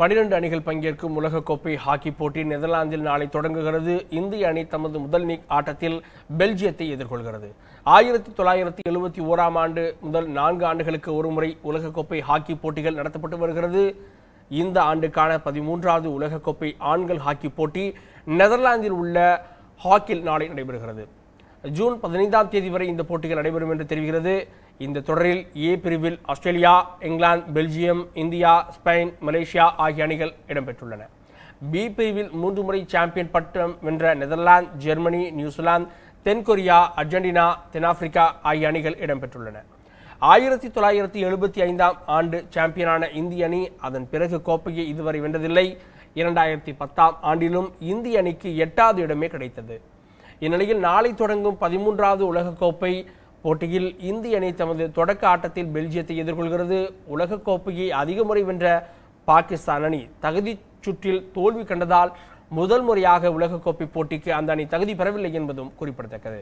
பனிரெண்டு அணிகள் பங்கேற்கும் உலகக்கோப்பை ஹாக்கி போட்டி நெதர்லாந்தில் நாளை தொடங்குகிறது. இந்திய அணி தமது முதல் லீக் ஆட்டத்தில் பெல்ஜியத்தை எதிர்கொள்கிறது. ஆயிரத்தி தொள்ளாயிரத்தி எழுபத்தி ஓராம் ஆண்டு முதல் நான்கு ஆண்டுகளுக்கு ஒருமுறை உலகக்கோப்பை ஹாக்கி போட்டிகள் நடத்தப்பட்டு வருகிறது. இந்த ஆண்டுக்கான பதிமூன்றாவது உலகக்கோப்பை ஆண்கள் ஹாக்கி போட்டி நெதர்லாந்தில் உள்ள ஹாக்கில் நாளை நடைபெறுகிறது. ஜூன் பதினைந்தாம் தேதி வரை இந்த போட்டிகள் நடைபெறும் என்று தெரிகிறது. இந்த தொடரில் ஏ பிரிவில் ஆஸ்திரேலியா இங்கிலாந்து பெல்ஜியம் இந்தியா ஸ்பெயின் மலேசியா ஆகிய அணிகள் இடம்பெற்றுள்ளன. பி பிரிவில் மூன்று முறை சாம்பியன் பட்டம் வென்ற நெதர்லாந்து ஜெர்மனி நியூசிலாந்து தென்கொரியா அர்ஜென்டினா தென்னாப்பிரிக்கா ஆகிய அணிகள் இடம்பெற்றுள்ளன. ஆயிரத்தி தொள்ளாயிரத்தி எழுபத்தி ஐந்தாம் ஆண்டு சாம்பியனான இந்திய அணி அதன் பிறகு கோப்பையை இதுவரை வென்றதில்லை. இரண்டாயிரத்தி பத்தாம் ஆண்டிலும் இந்திய அணிக்கு எட்டாவது இடமே கிடைத்தது. இந்நிலையில் நாளை தொடங்கும் பதிமூன்றாவது உலகக்கோப்பை போட்டியில் இந்திய அணி தமது தொடக்க ஆட்டத்தில் பெல்ஜியத்தை எதிர்கொள்கிறது. உலகக்கோப்பையை அதிக முறை வென்ற பாகிஸ்தான் அணி தகுதி சுற்றில் தோல்வி கண்டதால் முதல் முறையாக உலகக்கோப்பை போட்டிக்கு அந்த அணி தகுதி பெறவில்லை என்பதும் குறிப்பிடத்தக்கது.